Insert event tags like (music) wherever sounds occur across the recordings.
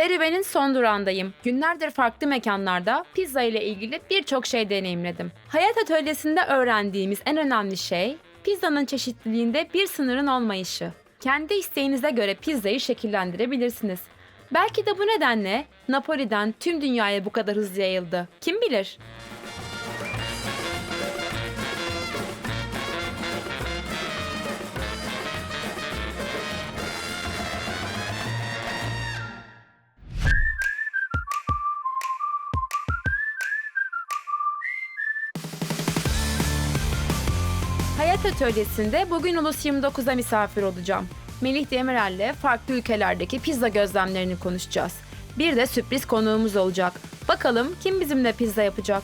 Serüvenin son durağındayım. Günlerdir farklı mekanlarda pizza ile ilgili birçok şey deneyimledim. Hayat atölyesinde öğrendiğimiz en önemli şey pizzanın çeşitliliğinde bir sınırın olmayışı. Kendi isteğinize göre pizzayı şekillendirebilirsiniz. Belki de bu nedenle Napoli'den tüm dünyaya bu kadar hızlı yayıldı. Kim bilir? Atölyesi'nde bugün Ulus 29'a misafir olacağım. Melih Demirel'le farklı ülkelerdeki pizza gözlemlerini konuşacağız. Bir de sürpriz konuğumuz olacak. Bakalım kim bizimle pizza yapacak?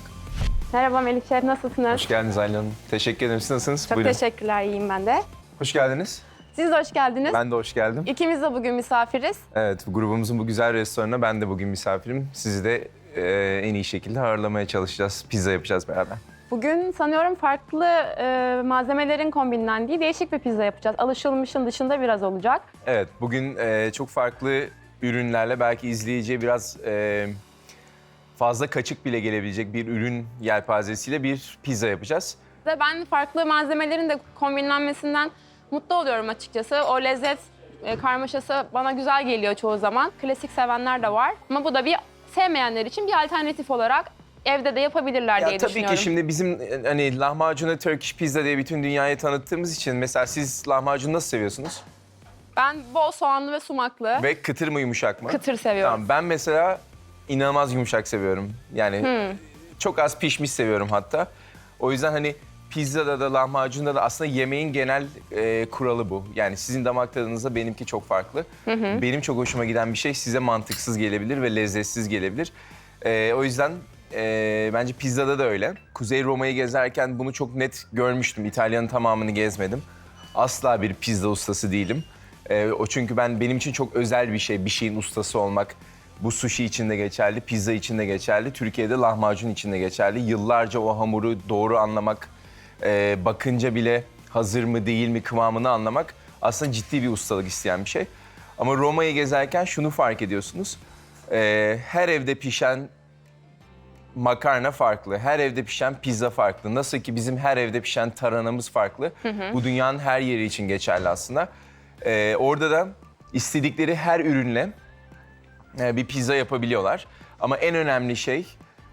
Merhaba Melih Şef, nasılsınız? Hoş geldiniz Aylin Hanım. Teşekkür ederim. Siz nasılsınız? Çok Buyurun. teşekkürler, iyiyim ben de. Hoş geldiniz. Siz de hoş geldiniz. Ben de hoş geldim. İkimiz de bugün misafiriz. Evet, grubumuzun bu güzel restoranına ben de bugün misafirim. Sizi de e, en iyi şekilde ağırlamaya çalışacağız. Pizza yapacağız beraber. Bugün sanıyorum farklı e, malzemelerin kombinlendiği değişik bir pizza yapacağız. Alışılmışın dışında biraz olacak. Evet, bugün e, çok farklı ürünlerle belki izleyiciye biraz e, fazla kaçık bile gelebilecek bir ürün yelpazesiyle bir pizza yapacağız. Ve ben farklı malzemelerin de kombinlenmesinden mutlu oluyorum açıkçası. O lezzet e, karmaşası bana güzel geliyor çoğu zaman. Klasik sevenler de var. Ama bu da bir sevmeyenler için bir alternatif olarak evde de yapabilirler Ya diye tabii düşünüyorum. ki şimdi bizim hani lahmacunu Turkish pizza diye bütün dünyaya tanıttığımız için mesela siz lahmacunu nasıl seviyorsunuz? Ben bol soğanlı ve sumaklı, Ve kıtır mı yumuşak mı? kıtır seviyorum. Tamam ben mesela inanılmaz yumuşak seviyorum. Yani Hmm. çok az pişmiş seviyorum hatta. O yüzden hani pizzada da lahmacunda da aslında yemeğin genel e, kuralı bu. Yani sizin damak tadınızla benimki çok farklı. Benim çok hoşuma giden bir şey size mantıksız gelebilir ve lezzetsiz gelebilir. E, o yüzden e, bence pizzada da öyle. Kuzey Roma'yı gezerken bunu çok net görmüştüm. İtalya'nın tamamını gezmedim. Asla bir pizza ustası değilim. E, o çünkü ben benim için çok özel bir şey, bir şeyin ustası olmak. Bu sushi için de geçerli, pizza için de geçerli, Türkiye'de lahmacun için de geçerli. Yıllarca o hamuru doğru anlamak, e, bakınca bile hazır mı değil mi kıvamını anlamak aslında ciddi bir ustalık isteyen bir şey. Ama Roma'yı gezerken şunu fark ediyorsunuz. E, her evde pişen makarna farklı. Her evde pişen pizza farklı. Nasıl ki bizim her evde pişen taranamız farklı. Bu dünyanın her yeri için geçerli aslında. Ee, orada da istedikleri her ürünle e, bir pizza yapabiliyorlar. Ama en önemli şey,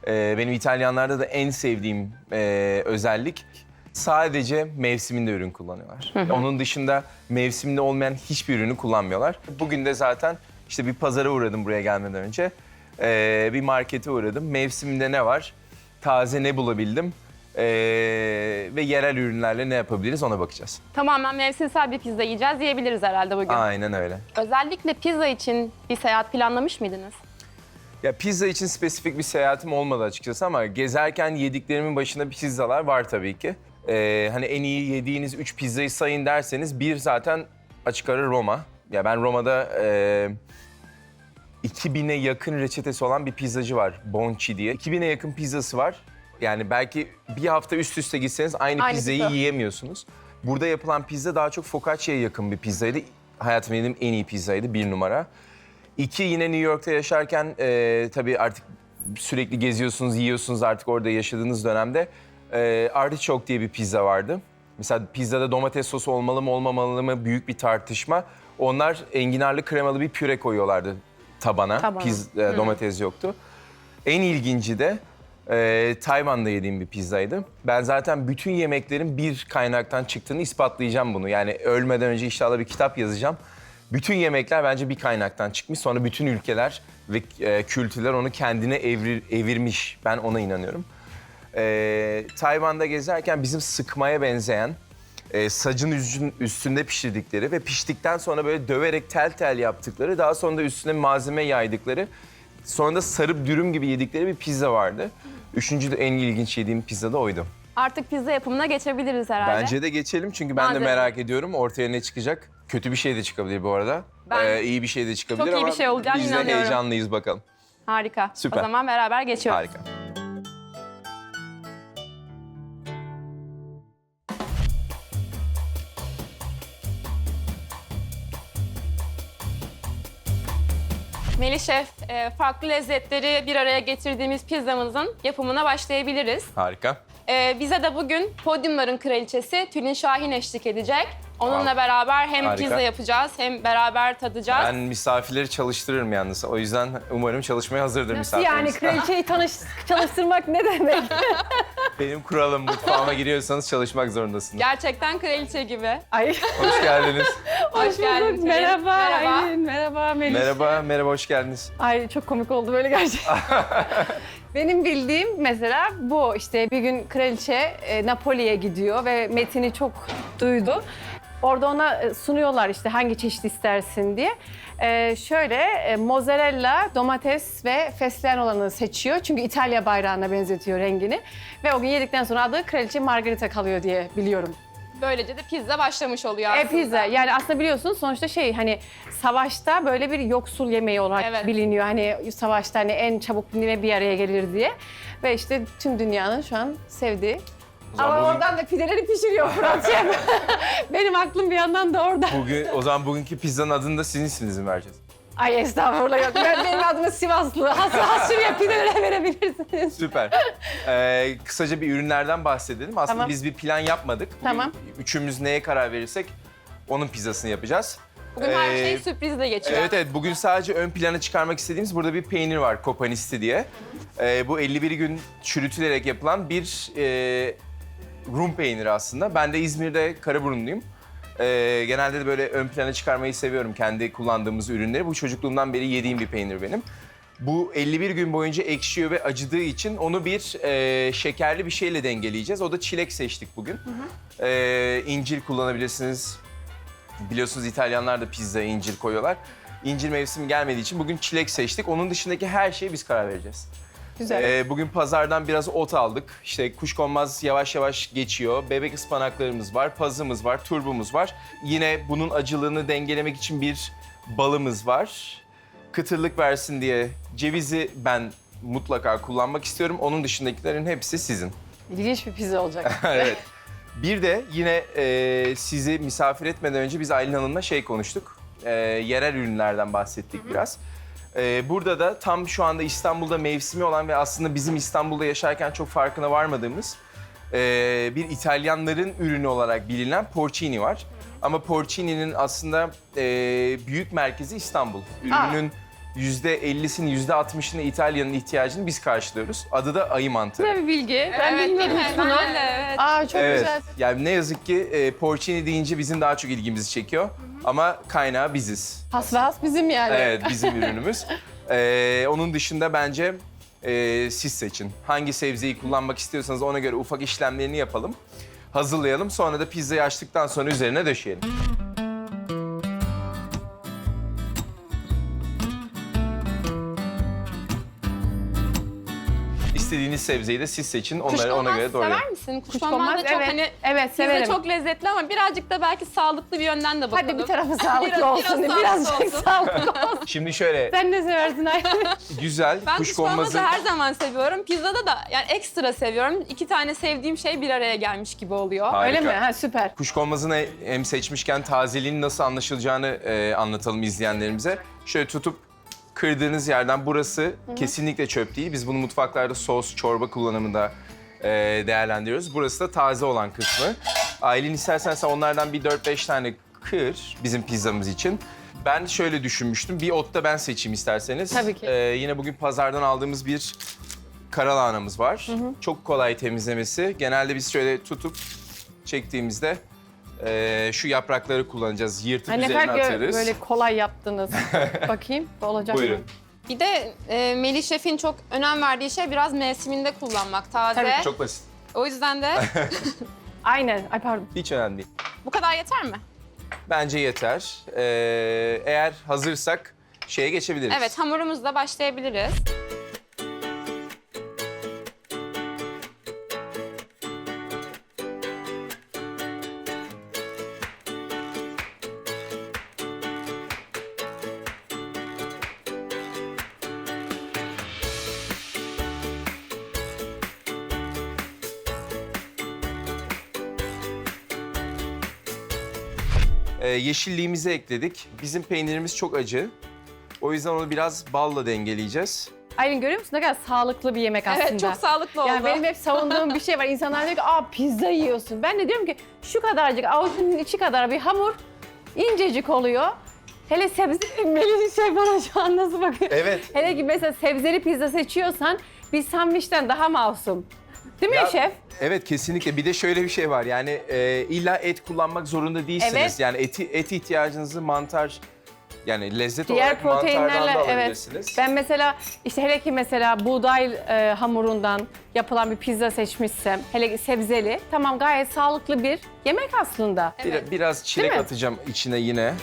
e, benim İtalyanlarda da en sevdiğim e, özellik sadece mevsiminde ürün kullanıyorlar. Onun dışında mevsiminde olmayan hiçbir ürünü kullanmıyorlar. Bugün de zaten işte bir pazara uğradım buraya gelmeden önce. E, bir markete uğradım. Mevsiminde ne var? Taze ne bulabildim? E, ve yerel ürünlerle ne yapabiliriz ona bakacağız. Tamamen mevsimsel bir pizza yiyeceğiz diyebiliriz herhalde bugün. Aynen öyle. Özellikle pizza için bir seyahat planlamış mıydınız? Ya pizza için spesifik bir seyahatim olmadı açıkçası ama gezerken yediklerimin başında pizzalar var tabii ki. Ee, hani en iyi yediğiniz üç pizzayı sayın derseniz bir zaten açık ara Roma. Ya ben Roma'da e, 2000'e yakın reçetesi olan bir pizzacı var Bonci diye. 2000'e yakın pizzası var. Yani belki bir hafta üst üste gitseniz aynı Aynısı. pizzayı yiyemiyorsunuz. Burada yapılan pizza daha çok focaccia'ya yakın bir pizzaydı. Hayatımda yediğim en iyi pizzaydı bir numara. İki yine New York'ta yaşarken e, tabii artık sürekli geziyorsunuz, yiyorsunuz artık orada yaşadığınız dönemde. E, artichoke diye bir pizza vardı. Mesela pizzada domates sosu olmalı mı olmamalı mı büyük bir tartışma. Onlar enginarlı kremalı bir püre koyuyorlardı tabana. Tabana. Piz, e, domates yoktu. En ilginci de e, Tayvan'da yediğim bir pizzaydı. Ben zaten bütün yemeklerin bir kaynaktan çıktığını ispatlayacağım bunu. Yani ölmeden önce inşallah bir kitap yazacağım. Bütün yemekler bence bir kaynaktan çıkmış. Sonra bütün ülkeler ve e, kültürler onu kendine evrir, evirmiş. Ben ona inanıyorum. E, Tayvan'da gezerken bizim sıkmaya benzeyen e, sacın üstün- üstünde pişirdikleri ve piştikten sonra böyle döverek tel tel yaptıkları, daha sonra da üstüne malzeme yaydıkları, sonra da sarıp dürüm gibi yedikleri bir pizza vardı. Üçüncü de en ilginç yediğim pizza da oydu. Artık pizza yapımına geçebiliriz herhalde. Bence de geçelim çünkü ben Malzeme. de merak ediyorum ortaya ne çıkacak. Kötü bir şey de çıkabilir bu arada. Ben- Ee, iyi bir şey de çıkabilir Çok iyi ama bir şey olacağına biz de inanıyorum. heyecanlıyız bakalım. Harika. Süper. O zaman beraber geçiyoruz. Harika. Melih Şef, farklı lezzetleri bir araya getirdiğimiz pizzamızın yapımına başlayabiliriz. Harika. E, bize de bugün podyumların kraliçesi Tülin Şahin eşlik edecek. Onunla Wow. beraber hem Harika. pizza yapacağız hem beraber tadacağız. Ben misafirleri çalıştırırım yalnız. O yüzden umarım çalışmaya hazırdır Nasıl misafirimiz. yani kraliçeyi (laughs) tanış, çalıştırmak ne demek? (laughs) Benim kuralım mutfağıma giriyorsanız çalışmak zorundasınız. Gerçekten kraliçe gibi. Ay Hoş geldiniz. (laughs) Hoş geldin bulduk. Merhaba. Merhaba. Aylin, merhaba Melis. merhaba, merhaba hoş geldiniz. Ay çok komik oldu böyle gerçekten. Benim bildiğim mesela bu işte bir gün kraliçe e, Napoli'ye gidiyor ve Metin'i çok duydu. Orada ona e, sunuyorlar işte hangi çeşit istersin diye. E, şöyle e, mozzarella, domates ve fesleğen olanı seçiyor. Çünkü İtalya bayrağına benzetiyor rengini. Ve o gün yedikten sonra adı Kraliçe Margarita kalıyor diye biliyorum. Böylece de pizza başlamış oluyor E aslında. pizza yani aslında biliyorsunuz sonuçta şey hani savaşta böyle bir yoksul yemeği olarak Evet. biliniyor. Hani savaşta hani en çabuk bir araya gelir diye. Ve işte tüm dünyanın şu an sevdiği. O zaman Ama bugün- oradan da pideleri pişiriyor Fırat Şef. (laughs) Benim aklım bir yandan da orada. Bugün, o zaman bugünkü pizzanın adını da sizin isminizi mi vereceğiz? Ay estağfurullah yok. Ben, benim adım Sivaslı. Has, Hasriye pidelere verebilirsiniz. Süper. Ee, kısaca bir ürünlerden bahsedelim. Aslında Tamam. biz bir plan yapmadık. Bugün Tamam. Üçümüz neye karar verirsek onun pizzasını yapacağız. Bugün her Ee, şey sürprizle geçiyor. Evet evet bugün sadece ön plana çıkarmak istediğimiz burada bir peynir var Kopanisti diye. Ee, bu 51 gün çürütülerek yapılan bir e, Rum peyniri aslında. Ben de İzmir'de Karaburunluyum. Ee, genelde de böyle ön plana çıkarmayı seviyorum kendi kullandığımız ürünleri. Bu çocukluğumdan beri yediğim bir peynir benim. Bu 51 gün boyunca ekşiyor ve acıdığı için onu bir e, şekerli bir şeyle dengeleyeceğiz. O da çilek seçtik bugün. Ee, incir kullanabilirsiniz. Biliyorsunuz İtalyanlar da pizzaya incir koyuyorlar. İncir mevsimi gelmediği için bugün çilek seçtik. Onun dışındaki her şeye biz karar vereceğiz. Güzel. Ee, bugün pazardan biraz ot aldık. İşte kuşkonmaz yavaş yavaş geçiyor. Bebek ıspanaklarımız var, pazımız var, turbumuz var. Yine bunun acılığını dengelemek için bir balımız var. Kıtırlık versin diye cevizi ben mutlaka kullanmak istiyorum. Onun dışındakilerin hepsi sizin. İlginç bir pizza olacak. (laughs) evet. Bir de yine e, sizi misafir etmeden önce biz Aylin Hanım'la şey konuştuk. E, yerel ürünlerden bahsettik biraz. E, burada da tam şu anda İstanbul'da mevsimi olan ve aslında bizim İstanbul'da yaşarken çok farkına varmadığımız e, bir İtalyanların ürünü olarak bilinen porcini var. Ama porcini'nin aslında e, büyük merkezi İstanbul. Ürünün %50'sini, %60'ını İtalya'nın ihtiyacını biz karşılıyoruz. Adı da ayı mantarı. Güzel bir bilgi. Ben evet, bilmiyordum hiç bunu. Ben de, evet. Aa çok Evet. güzel. Yani ne yazık ki e, porcini deyince bizim daha çok ilgimizi çekiyor. Ama kaynağı biziz. Has ve has bizim yani. Evet, bizim ürünümüz. (laughs) E, onun dışında bence e, siz seçin. Hangi sebzeyi kullanmak istiyorsanız ona göre ufak işlemlerini yapalım. Hazırlayalım. Sonra da pizzayı açtıktan sonra üzerine döşeyelim. İstediğiniz sebzeyi de siz seçin. Onları ona göre doğru. sever misin? Kuşkonmaz da çok evet. hani Evet severim. çok lezzetli ama birazcık da belki sağlıklı bir yönden de bakalım. Hadi bir tarafı (laughs) sağlıklı Biraz- olsun. biraz Birazcık sağlıklı olsun. sağlıklı olsun. (laughs) Şimdi şöyle Sen ne seversin Aylin? (laughs) güzel Ben kuşkonmazı... her zaman seviyorum. Pizzada da yani ekstra seviyorum. İki tane sevdiğim şey bir araya gelmiş gibi oluyor. Harika. Öyle mi? Ha süper. Kuşkonmazını hem seçmişken tazeliğinin nasıl anlaşılacağını e, anlatalım izleyenlerimize. Şöyle tutup kırdığınız yerden burası kesinlikle çöp değil. Biz bunu mutfaklarda sos, çorba kullanımında e, değerlendiriyoruz. Burası da taze olan kısmı. Aylin istersen sen onlardan bir 4-5 tane kır bizim pizzamız için. Ben şöyle düşünmüştüm. Bir ot da ben seçeyim isterseniz. Tabii ki. E, yine bugün pazardan aldığımız bir karalahanamız var. Çok kolay temizlemesi. Genelde biz şöyle tutup çektiğimizde eee, şu yaprakları kullanacağız. Yırtıp Ha, ne üzerine kadar gö- atarız. böyle kolay yaptınız. (laughs) Bakayım olacak Buyurun. mı? Bir de e, Melih Şef'in çok önem verdiği şey biraz mevsiminde kullanmak taze. Tabii ki. Çok basit. O yüzden de (laughs) Aynen. Ay pardon. Hiç önemli değil. bu kadar yeter mi? Bence yeter. Eee, eğer hazırsak şeye geçebiliriz. Evet hamurumuzla başlayabiliriz. Eee, yeşilliğimizi ekledik. Bizim peynirimiz çok acı. O yüzden onu biraz balla dengeleyeceğiz. Aylin görüyor musun ne kadar sağlıklı bir yemek aslında. Evet çok sağlıklı oldu. Yani benim hep savunduğum bir şey var. İnsanlar diyor ki aa pizza yiyorsun. Ben de diyorum ki şu kadarcık avucunun içi kadar bir hamur incecik oluyor. Hele sebze, Melih şey bana şu an nasıl bakıyor? Evet. Hele ki mesela sebzeli pizza seçiyorsan bir sandviçten daha masum. Değil mi Ya- şef? Evet kesinlikle. Bir de şöyle bir şey var. Yani e, illa et kullanmak zorunda değilsiniz. Evet. Yani eti et ihtiyacınızı mantar yani lezzet Diğer olarak mantardan proteinlerle da evet. alabilirsiniz. Ben mesela işte hele ki mesela buğday e, hamurundan yapılan bir pizza seçmişsem, hele ki sebzeli, tamam gayet sağlıklı bir yemek aslında. Bir- biraz çilek mi? atacağım içine yine.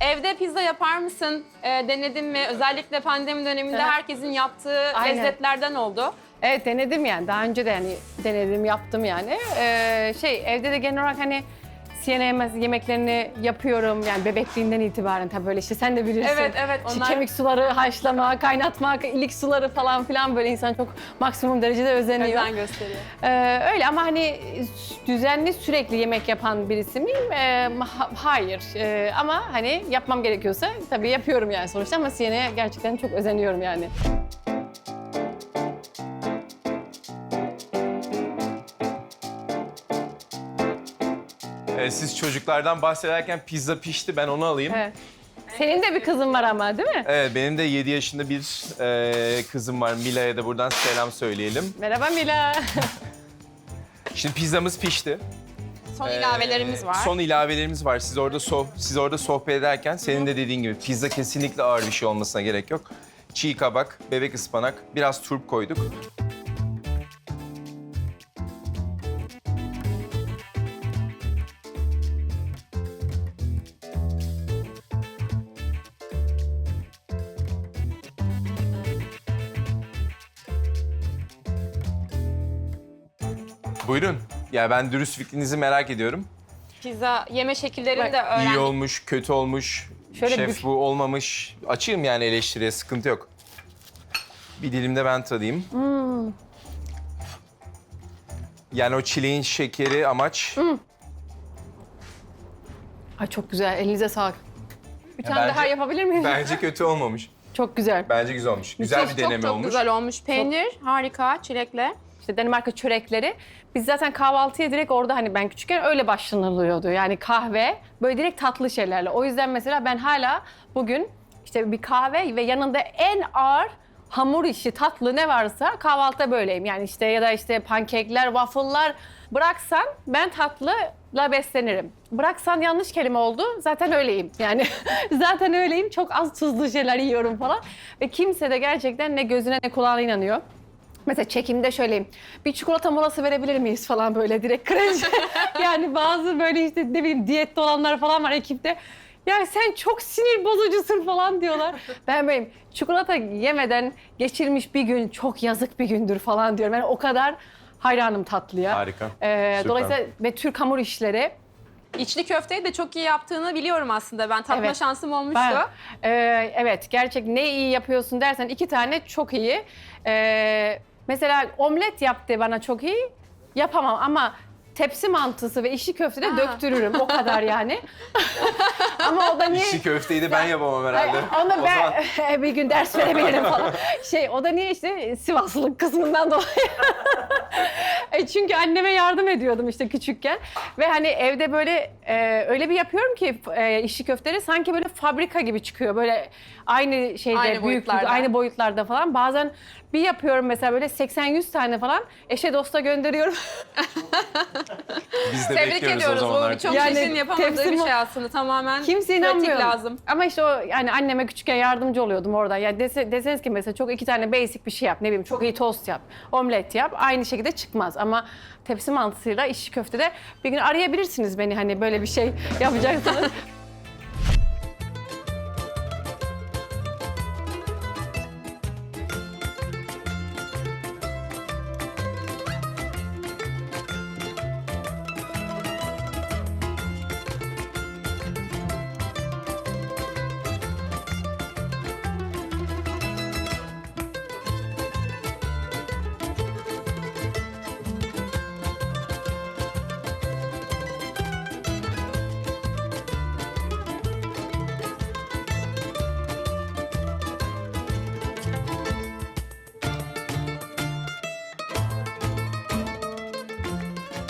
Evde pizza yapar mısın? Ee, denedin mi? Özellikle pandemi döneminde Evet. herkesin yaptığı Aynen. lezzetlerden oldu. Evet denedim yani. Daha önce de yani denedim, yaptım yani. Ee, şey evde de genel olarak hani Yemez- yemeklerini yapıyorum yani bebekliğinden itibaren tabii böyle işte sen de bilirsin. Evet, evet, İşte onlar- Kemik suları haşlama, kaynatmak, ilik suları falan filan böyle insan çok maksimum derecede özeniyor. Özen gösteriyor. Ee, öyle ama hani düzenli sürekli yemek yapan birisi miyim? Ee, ha- hayır. Ee, ama hani yapmam gerekiyorsa tabii yapıyorum yani sonuçta ama Siyana'ya gerçekten çok özeniyorum yani. Ee, siz çocuklardan bahsederken pizza pişti ben onu alayım. Evet. Senin de bir kızın var ama değil mi? Evet benim de 7 yaşında bir e, kızım var. Mila'ya da buradan selam söyleyelim. Merhaba Mila. (laughs) Şimdi pizzamız pişti. Son Ee, ilavelerimiz var. Son ilavelerimiz var. Siz orada soh siz orada sohbet ederken senin de dediğin gibi pizza kesinlikle ağır bir şey olmasına gerek yok. Çiğ kabak, bebek ıspanak, biraz turp koyduk. Buyurun. Ya ben dürüst fikrinizi merak ediyorum. Pizza yeme şekillerini de öğrendik. İyi olmuş, kötü olmuş, Şöyle şef bük- bu olmamış. Açığım yani eleştiriye, sıkıntı yok. Bir dilim de ben tadayım. Hmm. Yani o çileğin şekeri amaç. Ay çok güzel. Elinize sağlık. Bir tane bence- daha yapabilir miyim? Bence (laughs) kötü olmamış. Çok güzel. Bence güzel olmuş. Güzel Müthiş, bir Çok deneme çok olmuş. güzel olmuş. Peynir harika, çilekle. İşte Danimarka çörekleri. Biz zaten kahvaltıya direkt orada hani ben küçükken öyle başlanılıyordu. Yani kahve böyle direkt tatlı şeylerle. O yüzden mesela ben hala bugün işte bir kahve ve yanında en ağır hamur işi tatlı ne varsa kahvaltıda böyleyim. Yani işte ya da işte pankekler, waffle'lar bıraksan ben tatlıla beslenirim. Bıraksan yanlış kelime oldu. Zaten öyleyim. Yani (laughs) zaten öyleyim. Çok az tuzlu şeyler yiyorum falan. Ve kimse de gerçekten ne gözüne ne kulağına inanıyor. Mesela çekimde şöyleyim. Bir çikolata molası verebilir miyiz falan böyle direkt kraliçe. (laughs) yani bazı böyle işte ne bileyim diyette olanlar falan var ekipte. Ya sen çok sinir bozucusun falan diyorlar. Ben benim çikolata yemeden geçirmiş bir gün çok yazık bir gündür falan diyorum. Yani o kadar hayranım tatlıya. Harika. Ee, Süper. dolayısıyla ve Türk hamur işleri. İçli köfteyi de çok iyi yaptığını biliyorum aslında. Ben tatma Evet. şansım olmuştu. Ben, e, evet gerçek ne iyi yapıyorsun dersen iki tane çok iyi. E, mesela omlet yaptı bana çok iyi. Yapamam ama tepsi mantısı ve işi köfte de döktürürüm o kadar yani. (laughs) ama o da niye... İşçi köfteyi de ben yapamam herhalde. Ay, Onu O ben zaman (laughs) bir gün ders verebilirim falan. Şey o da niye işte Sivaslılık kısmından dolayı. (laughs) E, Çünkü anneme yardım ediyordum işte küçükken. Ve hani evde böyle e, öyle bir yapıyorum ki e, işi köfteleri sanki böyle fabrika gibi çıkıyor. Böyle aynı şeyde Aynı büyüklükte, boyutlarda. aynı boyutlarda falan. Bazen bir yapıyorum mesela böyle 80-100 tane falan eşe dosta gönderiyorum. biz de Tebrik bekliyoruz ediyoruz. o zaman Bu artık. çok Yani kişinin yapamadığı tepsi bir şey aslında. Tamamen Kimse pratik inanmıyor. lazım. Ama işte o yani anneme küçükken yardımcı oluyordum orada. Yani dese, deseniz ki mesela çok iki tane basic bir şey yap. Ne bileyim çok iyi tost yap. Omlet yap. Aynı şekilde çıkmaz. Ama tepsi mantısıyla işi köftede bir gün arayabilirsiniz beni hani böyle bir şey (laughs) yapacaksınız.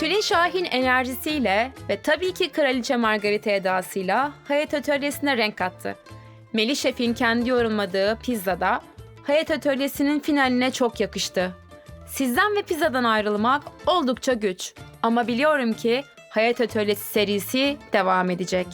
Tülin Şahin enerjisiyle ve tabii ki Kraliçe Margarita edasıyla Hayat Atölyesi'ne renk kattı. Melih Şef'in kendi yorumladığı pizzada Hayat Atölyesi'nin finaline çok yakıştı. Sizden ve pizzadan ayrılmak oldukça güç. Ama biliyorum ki Hayat Atölyesi serisi devam edecek.